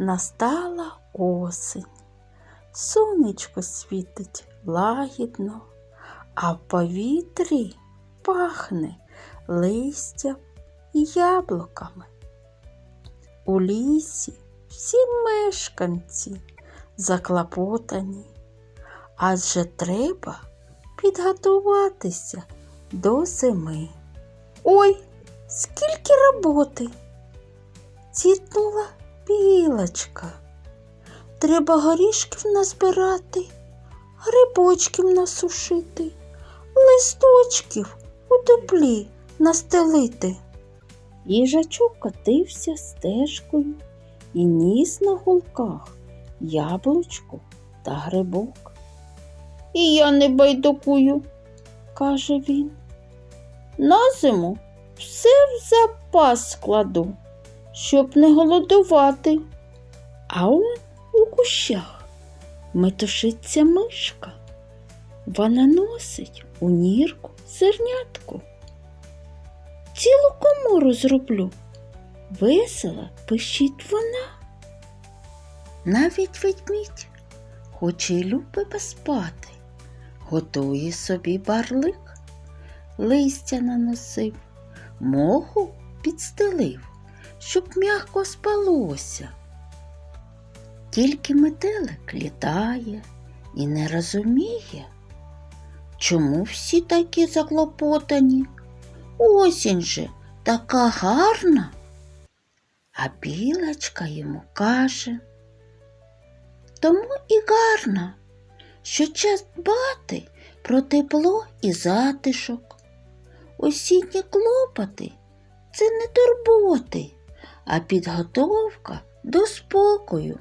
Настала осень. Сонечко світить лагідно, а в повітрі пахне листям і яблуками. У лісі всі мешканці заклопотані, адже треба підготуватися до зими. Ой, скільки роботи! Цітнула білочка. Треба горішків назбирати, грибочків насушити, листочків у дуплі настелити. Їжачок котився стежкою і ніс на гулках яблучко та грибок. І я не байдукую, каже він. На зиму все в запас складу, щоб не голодувати. А он у кущах метушиться мишка. Вона носить у нірку зернятку. Цілу комору зроблю. Весело пищить вона. Навіть ведмідь, хоч і любить поспати, готує собі барлик, листя наносив, моху підстелив, щоб м'яко спалося. Тільки метелик літає і не розуміє, чому всі такі заклопотані. Осінь же така гарна. А білочка йому каже, тому і гарна, що час дбати про тепло і затишок. Осінні клопоти це не турботи, а підготовка до спокою.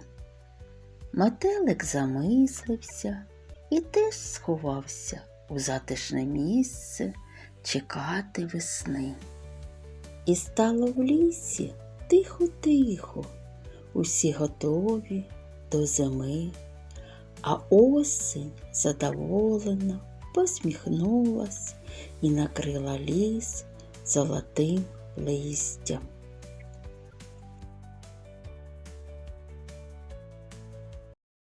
Метелик замислився і теж сховався у затишне місце чекати весни. І стало в лісі тихо-тихо, усі готові до зими, а осень задоволена посміхнулась і накрила ліс золотим листям.